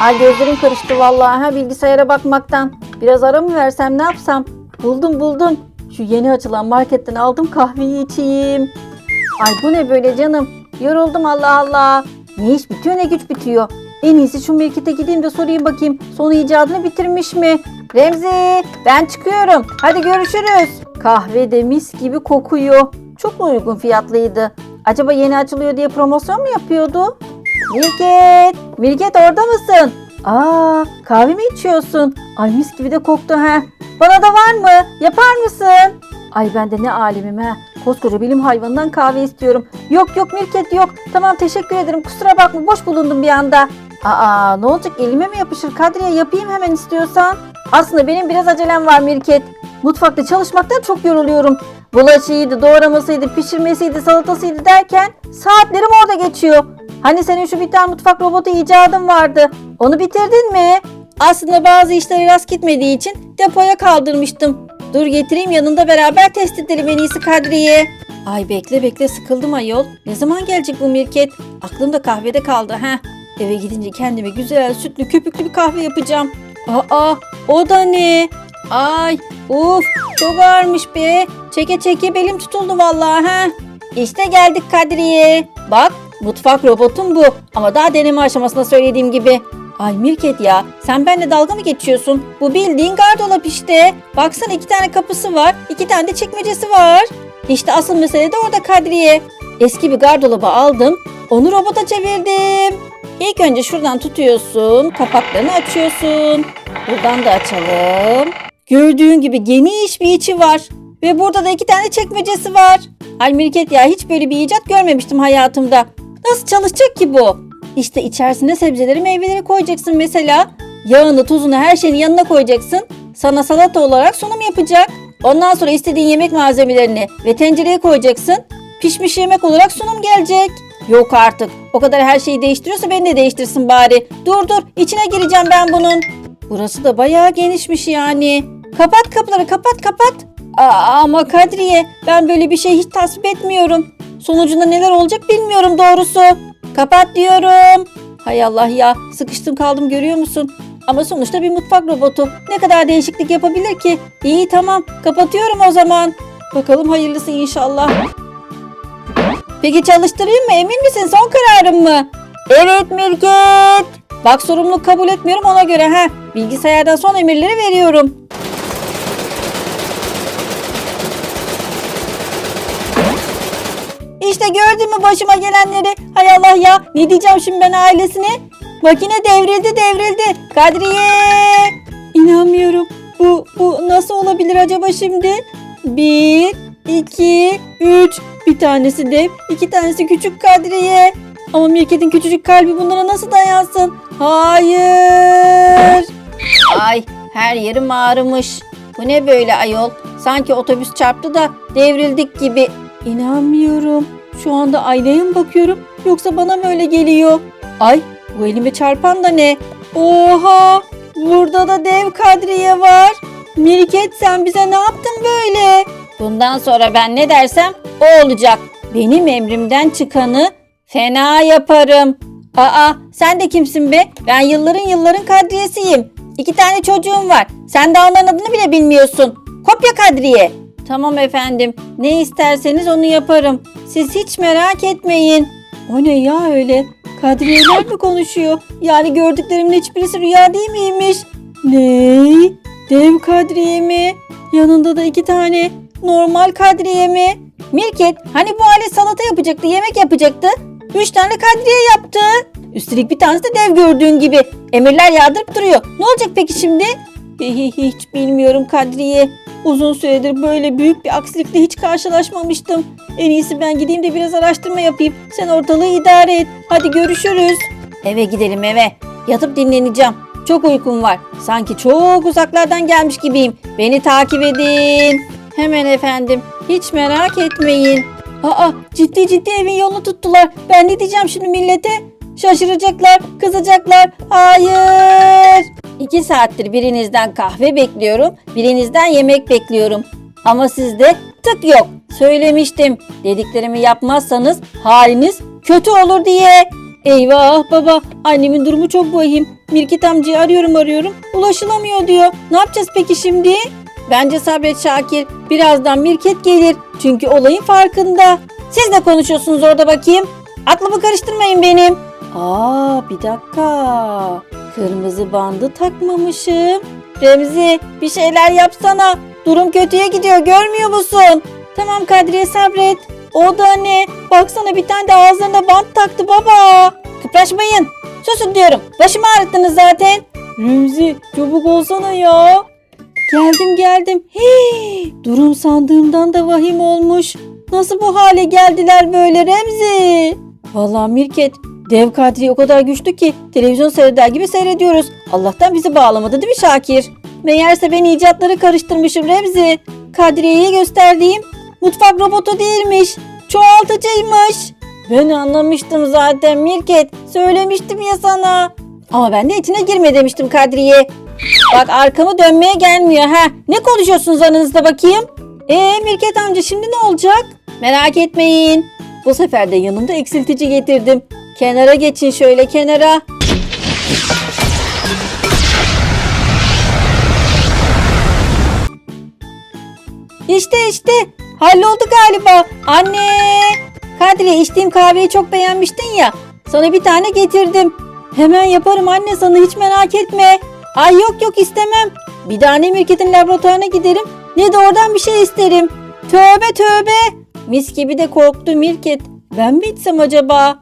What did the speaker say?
Ay gözlerim karıştı vallahi ha bilgisayara bakmaktan. Biraz ara mı versem ne yapsam? Buldum buldum. Şu yeni açılan marketten aldım kahveyi içeyim. Ay bu ne böyle canım? Yoruldum Allah Allah. Ne iş bitiyor ne güç bitiyor. En iyisi şu markete gideyim de sorayım bakayım. Son icadını bitirmiş mi? Remzi ben çıkıyorum. Hadi görüşürüz. Kahve de mis gibi kokuyor. Çok mu uygun fiyatlıydı? Acaba yeni açılıyor diye promosyon mu yapıyordu? Mirket! Mirket orada mısın? Aa, kahve mi içiyorsun? Ay mis gibi de koktu ha. Bana da var mı? Yapar mısın? Ay ben de ne alemim ha. Koskoca bilim hayvanından kahve istiyorum. Yok yok Mirket yok. Tamam teşekkür ederim. Kusura bakma boş bulundum bir anda. Aa ne olacak elime mi yapışır Kadriye yapayım hemen istiyorsan. Aslında benim biraz acelem var Mirket. Mutfakta çalışmaktan çok yoruluyorum. Bulaşıydı, doğramasıydı, pişirmesiydi, salatasıydı derken saatlerim orada geçiyor. Hani senin şu bir tane mutfak robotu icadın vardı. Onu bitirdin mi? Aslında bazı işleri rast gitmediği için depoya kaldırmıştım. Dur getireyim yanında beraber test edelim en iyisi Kadriye. Ay bekle bekle sıkıldım ayol. Ne zaman gelecek bu mirket? Aklımda kahvede kaldı ha. Eve gidince kendime güzel sütlü köpüklü bir kahve yapacağım. Aa o da ne? Ay uf çok ağırmış be. Çeke çeke belim tutuldu vallahi ha. İşte geldik Kadriye. Bak mutfak robotum bu ama daha deneme aşamasında söylediğim gibi. Ay Mirket ya sen benimle dalga mı geçiyorsun? Bu bildiğin gardolap işte. Baksana iki tane kapısı var, iki tane de çekmecesi var. İşte asıl mesele de orada Kadriye. Eski bir gardolabı aldım, onu robota çevirdim. İlk önce şuradan tutuyorsun, kapaklarını açıyorsun. Buradan da açalım. Gördüğün gibi geniş bir içi var. Ve burada da iki tane çekmecesi var. Ay Mirket ya hiç böyle bir icat görmemiştim hayatımda. Nasıl çalışacak ki bu? İşte içerisine sebzeleri meyveleri koyacaksın mesela. Yağını tuzunu her şeyini yanına koyacaksın. Sana salata olarak sunum yapacak. Ondan sonra istediğin yemek malzemelerini ve tencereye koyacaksın. Pişmiş yemek olarak sunum gelecek. Yok artık. O kadar her şeyi değiştiriyorsa beni de değiştirsin bari. Dur dur içine gireceğim ben bunun. Burası da bayağı genişmiş yani. Kapat kapıları kapat kapat. Aa, ama Kadriye ben böyle bir şey hiç tasvip etmiyorum. Sonucunda neler olacak bilmiyorum doğrusu. Kapat diyorum. Hay Allah ya sıkıştım kaldım görüyor musun? Ama sonuçta bir mutfak robotu. Ne kadar değişiklik yapabilir ki? İyi tamam kapatıyorum o zaman. Bakalım hayırlısı inşallah. Peki çalıştırayım mı emin misin son kararın mı? Evet Mirket. Bak sorumluluk kabul etmiyorum ona göre ha. Bilgisayardan son emirleri veriyorum. İşte gördün mü başıma gelenleri? Hay Allah ya ne diyeceğim şimdi ben ailesine? Makine devrildi devrildi. Kadriye! İnanmıyorum. Bu, bu nasıl olabilir acaba şimdi? Bir, iki, üç. Bir tanesi dev, iki tanesi küçük Kadriye. Ama Mirket'in küçücük kalbi bunlara nasıl dayansın? Hayır! Ay her yerim ağrımış. Bu ne böyle ayol? Sanki otobüs çarptı da devrildik gibi. İnanmıyorum. Şu anda aynaya mı bakıyorum yoksa bana mı öyle geliyor? Ay bu elime çarpan da ne? Oha! Burada da dev kadriye var. Mirket sen bize ne yaptın böyle? Bundan sonra ben ne dersem o olacak. Benim emrimden çıkanı fena yaparım. Aa sen de kimsin be? Ben yılların yılların kadriyesiyim. İki tane çocuğum var. Sen daha onların adını bile bilmiyorsun. Kopya kadriye. Tamam efendim. Ne isterseniz onu yaparım. Siz hiç merak etmeyin. O ne ya öyle? Kadriyeler mi konuşuyor? Yani gördüklerimin hiçbirisi rüya değil miymiş? Ne? Dev kadriye mi? Yanında da iki tane normal kadriye mi? Mirket hani bu alet salata yapacaktı, yemek yapacaktı. Üç tane kadriye yaptı. Üstelik bir tanesi de dev gördüğün gibi. Emirler yağdırıp duruyor. Ne olacak peki şimdi? Hiç bilmiyorum Kadriye. Uzun süredir böyle büyük bir aksilikle hiç karşılaşmamıştım. En iyisi ben gideyim de biraz araştırma yapayım. Sen ortalığı idare et. Hadi görüşürüz. Eve gidelim eve. Yatıp dinleneceğim. Çok uykum var. Sanki çok uzaklardan gelmiş gibiyim. Beni takip edin. Hemen efendim. Hiç merak etmeyin. Aa ciddi ciddi evin yolunu tuttular. Ben ne diyeceğim şimdi millete? Şaşıracaklar, kızacaklar. Hayır. İki saattir birinizden kahve bekliyorum, birinizden yemek bekliyorum. Ama sizde tık yok. Söylemiştim. Dediklerimi yapmazsanız haliniz kötü olur diye. Eyvah baba annemin durumu çok vahim. Mirket amcayı arıyorum arıyorum ulaşılamıyor diyor. Ne yapacağız peki şimdi? Bence sabret Şakir. Birazdan Mirket gelir. Çünkü olayın farkında. Siz de konuşuyorsunuz orada bakayım. Aklımı karıştırmayın benim. Aa bir dakika. Kırmızı bandı takmamışım. Remzi bir şeyler yapsana. Durum kötüye gidiyor görmüyor musun? Tamam Kadriye sabret. O da ne? Baksana bir tane de ağızlarına bant taktı baba. Kıpraşmayın. Susun diyorum. Başımı ağrıttınız zaten. Remzi çabuk olsana ya. Geldim geldim. Hii, durum sandığımdan da vahim olmuş. Nasıl bu hale geldiler böyle Remzi? Vallahi Mirket dev Kadri o kadar güçlü ki televizyon seyreder gibi seyrediyoruz. Allah'tan bizi bağlamadı değil mi Şakir? Meğerse ben icatları karıştırmışım Remzi. Kadriye'ye gösterdiğim mutfak robotu değilmiş. Çoğaltıcıymış. Ben anlamıştım zaten Mirket. Söylemiştim ya sana. Ama ben de içine girme demiştim Kadriye. Bak arkamı dönmeye gelmiyor ha. Ne konuşuyorsunuz aranızda bakayım? Ee Mirket amca şimdi ne olacak? Merak etmeyin. Bu sefer de yanımda eksiltici getirdim. Kenara geçin şöyle kenara. İşte işte halloldu galiba. Anne! Kadriye içtiğim kahveyi çok beğenmiştin ya. Sana bir tane getirdim. Hemen yaparım anne sana hiç merak etme. Ay yok yok istemem. Bir daha ne Mirket'in laboratuvarına giderim ne de oradan bir şey isterim. Tövbe tövbe. Mis gibi de korktu Mirket. Ben mi içsem acaba?